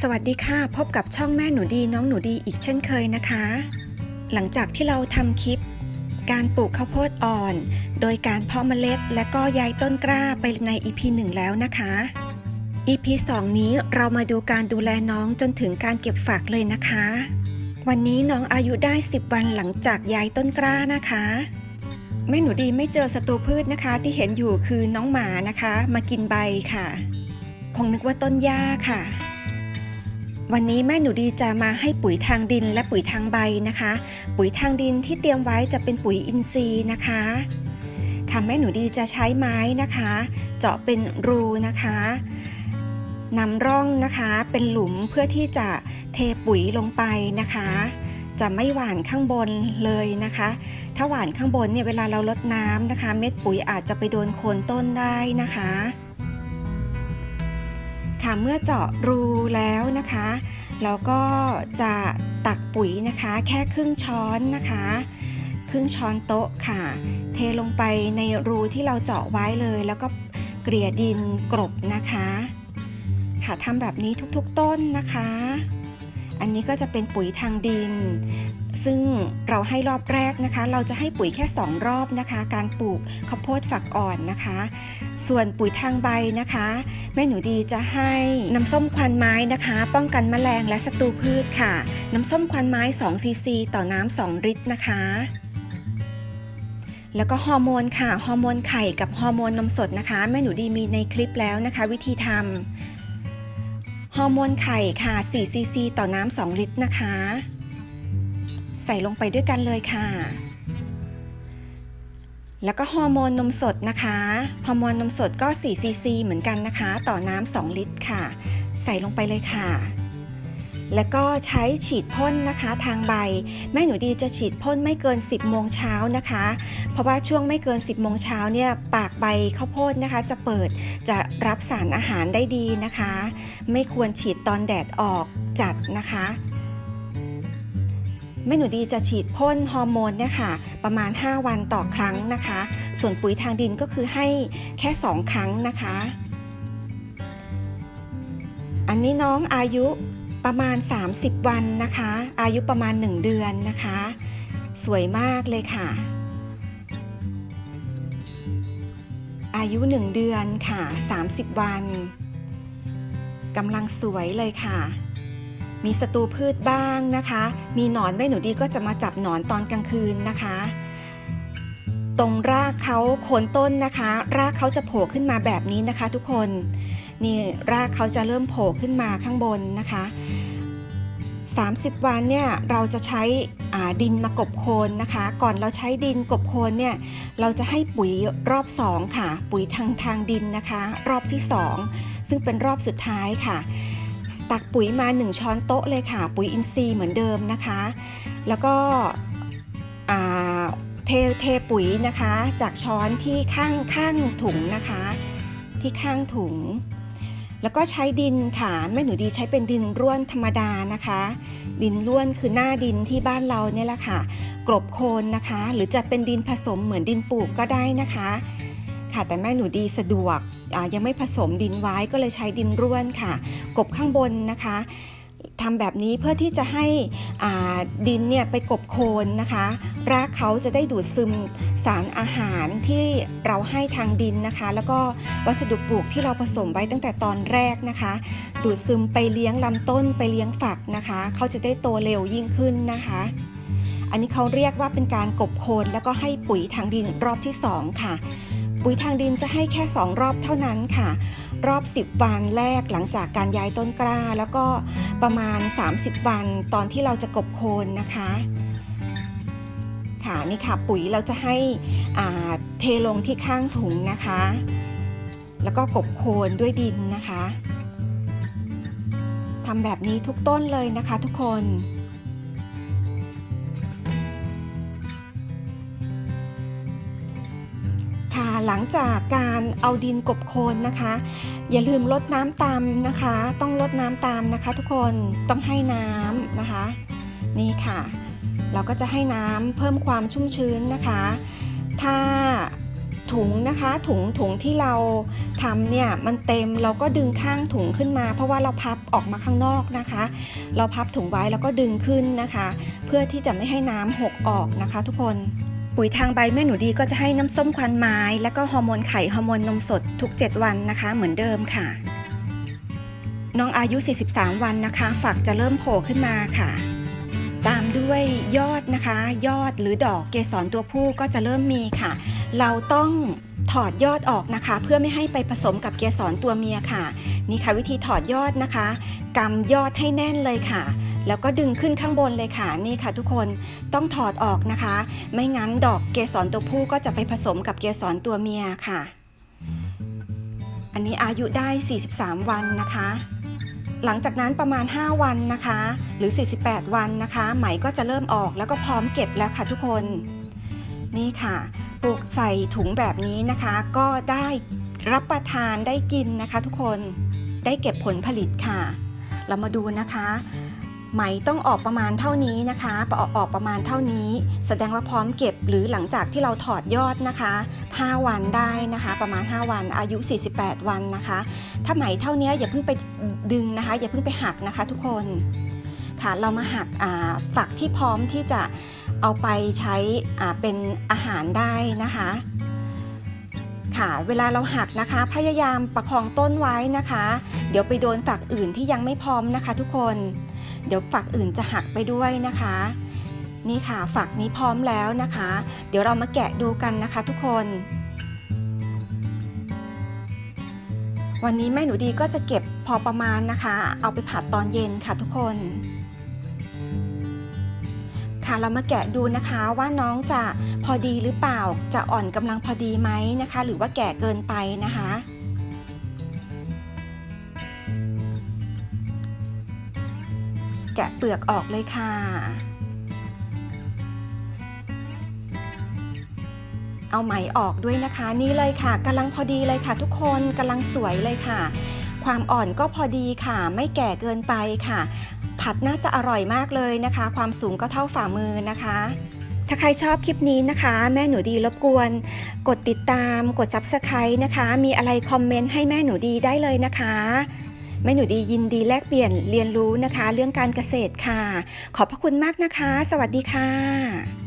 สวัสดีค่ะ พบกับช่องแม่หนูดีน้องหนูดีอีกเช่นเคยนะคะ หลังจากที่เราทำคลิป การปลูกข้าวโพดอ่อน โดยการเพาะเมล็ด และก็ย้ายต้นกล้าไปใน EP 1 แล้วนะคะ EP 2 นี้เรามาดูการดูแลน้องจนถึงการเก็บฝักเลยนะคะ วันนี้น้องอายุได้ 10 วันหลังจากย้ายต้นกล้านะคะแม่หนูดีไม่เจอศัตรูพืชนะคะ ที่เห็นอยู่คือน้องหมานะคะ มากินใบค่ะ คงนึกว่าต้นหญ้าค่ะ วันนี้แม่หนูดีจะมาให้ปุ๋ยทางดินและปุ๋ยทางใบนะคะ ปุ๋ยทางดินที่เตรียมไว้จะเป็นปุ๋ยอินทรีย์นะคะค่ะแม่หนูดีจะใช้ไม้นะคะ เจาะเป็นรูนะคะนำร่องนะคะเป็นหลุมเพื่อที่จะเทปุ๋ยลงไปนะคะ จะไม่หว่านข้างบนเลยนะคะ ถ้าหว่านข้างบนเนี่ยเวลาเราลดน้ำนะคะ เม็ดปุ๋ยอาจจะไปโดนโคนต้นได้นะคะ ค่ะเมื่อเจาะรูแล้วนะคะเราก็จะตักปุ๋ยนะคะแค่ครึ่งช้อนนะคะ ครึ่งช้อนโต๊ะค่ะ เทลงไปในรูที่เราเจาะไว้เลย แล้วก็เกลี่ยดินกรบนะคะค่ะทำแบบนี้ทุกๆต้นนะคะ อันนี้ก็จะเป็นปุ๋ยทางดิน ซึ่งเราให้รอบแรกนะคะ เราจะให้ปุ๋ยแค่ 2 รอบนะคะ การปลูกข้าวโพดฝักอ่อนนะคะ ส่วนปุ๋ยทางใบนะคะ แม่หนูดีจะให้น้ำส้มควันไม้นะคะ ป้องกันแมลงและศัตรูพืชค่ะ น้ำส้มควันไม้2ซีซีต่อน้ำ2ลิตรนะคะแล้วก็ฮอร์โมนค่ะ ฮอร์โมนไข่กับฮอร์โมนนมสดนะคะแม่หนูดีมีในคลิปแล้วนะคะ วิธีทำฮอร์โมนไข่ค่ะ4ซีซีต่อน้ำ2ลิตรนะคะ ใส่ลงไปด้วยกันเลยค่ะ แล้วก็ฮอร์โมนนมสดนะคะ ฮอร์โมนนมสดก็4ซีซีเหมือนกันนะคะ ต่อน้ำ2ลิตรค่ะ ใส่ลงไปเลยค่ะ แล้วก็ใช้ฉีดพ่นนะคะทางใบ แม่หนูดีจะฉีดพ่นไม่เกิน 10 โมงเช้านะคะ เพราะว่าช่วงไม่เกิน 10 โมงเช้าเนี่ยปากใบข้าวโพดนะคะ จะเปิดจะรับสารอาหารได้ดีนะคะ ไม่ควรฉีดตอนแดดออกจัดนะคะ แม่หนูดีจะฉีดพ่นฮอร์โมนเนี่ยค่ะ ประมาณ 5 วันต่อครั้งนะคะ ส่วนปุ๋ยทางดินก็คือให้แค่ 2 ครั้งนะคะ อันนี้น้องอายุประมาณ 30 วันนะคะ อายุประมาณ 1 เดือนนะคะ สวยมากเลยค่ะ อายุ 1 เดือนค่ะ 30 วันกำลังสวยเลยค่ะ มีศัตรูพืชบ้างนะคะ มีหนอนแม่หนูดีก็จะมาจับหนอนตอนกลางคืนนะคะ ตรงรากเขาโคนต้นนะคะ รากเขาจะโผล่ขึ้นมาแบบนี้นะคะ ทุกคนนี่รากเขาจะเริ่มโผล่ขึ้นมาข้างบนนะคะ 30 วันเนี่ยเราจะใช้ดินมากบโคนนะคะ ก่อนเราใช้ดินกบโคนเนี่ยเราจะให้ปุ๋ยรอบ 2 ค่ะ ปุ๋ยทางทางดินนะคะ รอบที่ 2 ซึ่งเป็นรอบสุดท้ายค่ะ ตักปุ๋ยมา 1 ช้อนโต๊ะเลยค่ะ ปุ๋ยอินทรีย์เหมือนเดิมนะคะ แล้วก็เทเทปุ๋ยนะคะ จากช้อนที่ข้างข้างถุงนะคะ ที่ข้างถุง แล้วก็ใช้ดินค่ะแม่หนูดีใช้เป็นดินร่วนธรรมดานะคะ ดินร่วนคือหน้าดินที่บ้านเราเนี่ยแหละค่ะ กรบโคนนะคะ หรือจะเป็นดินผสมเหมือนดินปลูกก็ได้นะคะ ค่ะ แต่แม่หนูดีสะดวกยังไม่ผสมดินไว้ก็เลยใช้ดินร่วนค่ะ กบข้างบนนะคะทำแบบนี้เพื่อที่จะให้ดินเนี่ยไปกบโคนนะคะรากเขาจะได้ดูดซึมสารอาหารที่เราให้ทางดินนะคะ แล้วก็วัสดุปลูกที่เราผสมไว้ตั้งแต่ตอนแรกนะคะ ดูดซึมไปเลี้ยงลำต้นไปเลี้ยงฝักนะคะ เขาจะได้โตเร็วยิ่งขึ้นนะคะ อันนี้เขาเรียกว่าเป็นการกบโคนแล้วก็ให้ปุ๋ยทางดินรอบที่ 2 ค่ะ ปุ๋ยทางดินจะให้แค่ 2 รอบเท่านั้นค่ะ รอบ 10 วันแรกหลังจากการย้ายต้นกล้า แล้วก็ประมาณ 30 วันตอนที่เราจะกบโคนนะคะค่ะนี่ค่ะปุ๋ยเราจะให้เทลงที่ข้างถุงนะคะ แล้วก็กบโคนด้วยดินนะคะทำแบบนี้ทุกต้นเลยนะคะทุกคน หลังจากการเอาดินกบโคนนะคะ อย่าลืมลดน้ำตามนะคะ ต้องลดน้ำตามนะคะ ทุกคนต้องให้น้ำนะคะ นี่ค่ะ เราก็จะให้น้ำเพิ่มความชุ่มชื้นนะคะ ถ้าถถุงนะคะถุงถุงที่เราทำเนี่ยมันเต็มเราก็ดึงข้างถุงขึ้นมา เพราะว่าเราพับออกมาข้างนอกนะคะ เราพับถุงไว้แล้วก็ดึงขึ้นนะคะ เพื่อที่จะไม่ให้น้ำหกออกนะคะ ทุกคน ปุ๋ยทางใบแม่หนูดีก็จะให้น้ำส้มควันไม้ แล้วก็ฮอร์โมนไข่ฮอร์โมนนมสดทุก 7 วันนะคะ เหมือนเดิมค่ะ น้องอายุ 43 วันนะคะ ฝักจะเริ่มโผล่ขึ้นมาค่ะ ตามด้วยยอดนะคะ ยอดหรือดอกเกสรตัวผู้ก็จะเริ่มมีค่ะ เราต้องถอดยอดออกนะคะ เพื่อไม่ให้ไปผสมกับเกสรตัวเมียค่ะ นี่ค่ะวิธีถอดยอดนะคะกำยอดให้แน่นเลยค่ะ แล้วก็ดึงขึ้นข้างบนเลยค่ะนี่ค่ะ ทุกคนต้องถอดออกนะคะ ไม่งั้นดอกเกสรตัวผู้ก็จะไปผสมกับเกสรตัวเมียค่ะ อันนี้อายุได้ 43 วันนะคะ หลังจากนั้นประมาณ 5 วันนะคะ หรือ 48 วันนะคะ ไหมก็จะเริ่มออกแล้วก็พร้อมเก็บแล้วค่ะทุกคนนี่ค่ะปลูกใส่ถุงแบบนี้นะคะ ก็ได้รับประทานได้กินนะคะ ทุกคนได้เก็บผลผลิตค่ะ เรามาดูนะคะ ไหมต้องออกประมาณเท่านี้นะคะออกออกประมาณเท่านี้ แสดงว่าพร้อมเก็บหรือหลังจากที่เราถอดยอดนะคะ 5 วันได้นะคะ ประมาณ 5 วัน อายุ 48 วันนะคะ ถ้าไหมเท่านี้อย่าเพิ่งไปดึงนะคะ อย่าเพิ่งไปหักนะคะทุกคนค่ะเรามาหักฝักที่พร้อมที่จะเอาไปใช้เป็นอาหารได้นะคะค่ะเวลาเราหักนะคะ พยายามประคองต้นไว้นะคะ เดี๋ยวไปโดนฝักอื่นที่ยังไม่พร้อมนะคะทุกคน เดี๋ยวฝักอื่นจะหักไปด้วยนะคะ นี่ค่ะฝักนี้พร้อมแล้วนะคะ เดี๋ยวเรามาแกะดูกันนะคะทุกคน วันนี้แม่หนูดีก็จะเก็บพอประมาณนะคะ เอาไปผัดตอนเย็นค่ะทุกคน ค่ะเรามาแกะดูนะคะว่าน้องจะพอดีหรือเปล่าจะอ่อนกำลังพอดีไหมนะคะ หรือว่าแก่เกินไปนะคะะเปลือกออกเลยค่ะ เอาไหมออกด้วยนะคะ นี่เลยค่ะกำลังพอดีเลยค่ะ ทุกคนกำลังสวยเลยค่ะ ความอ่อนก็พอดีค่ะ ไม่แก่เกินไปค่ะ ผัดน่าจะอร่อยมากเลยนะคะ ความสูงก็เท่าฝ่ามือนะคะถ้าใครชอบคลิปนี้นะคะ แม่หนูดีรบกวน กดติดตามกด Subscribe นะคะ มีอะไรคอมเมนต์ให้แม่หนูดีได้เลยนะคะ แม่หนูดียินดีแลกเปลี่ยนเรียนรู้นะคะ เรื่องการเกษตรค่ะ ขอบพระคุณมากนะคะ สวัสดีค่ะ